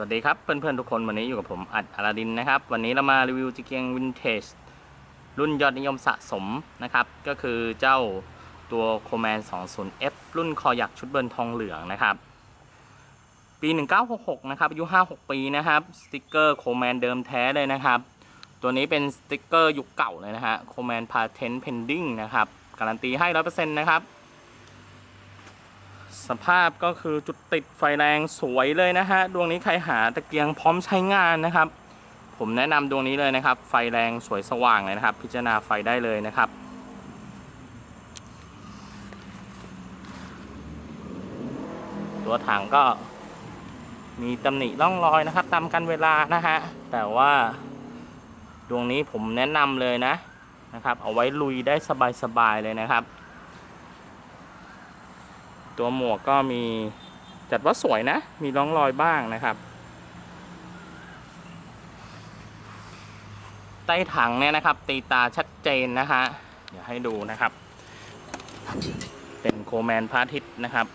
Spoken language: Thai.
วัสดีครับเพื่อนๆทุกคนวันนี้อยู่กับผมอัดอาราดินนะครับ วันนี้เรามารีวิวจิเกียงวินเทจรุ่นยอดนิยมสะสมนะครับ ก็คือเจ้าตัวโคแมน 20F รุ่นคอยักชุดเบิร์นทองเหลืองนะครับ ปี 1966 นะครับอายุ 56 ปีนะครับ สติกเกอร์โคแมนเดิมแท้เลยนะครับ ตัวนี้เป็นสติกเกอร์ยุคเก่าเลยนะฮะโคแมนพาเทนเพนดิ้งนะครับ การันตีให้ 100%นะครับ สภาพก็คือจุดติดไฟแรงสวยเลยนะฮะ ดวงนี้ใครหาตะเกียงพร้อมใช้งานนะครับ ผมแนะนำดวงนี้เลยนะครับ ไฟแรงสวยสว่างเลยนะครับ พิจารณาไฟได้เลยนะครับตัวถังก็มีตำหนิร่องรอยนะครับตามกันเวลานะฮะแต่ว่าดวงนี้ผมแนะนำเลยนะนะครับ เอาไว้ลุยได้สบายๆเลยนะครับ ตัวหมวกก็มีจัดว่าสวยนะ มีร่องรอยบ้างนะครับ ใต้ถังเนี่ยนะครับ ตีตาชัดเจนนะฮะเดี๋ยวให้ดูนะครับ เป็นโคแมนพระอาทิตย์นะครับ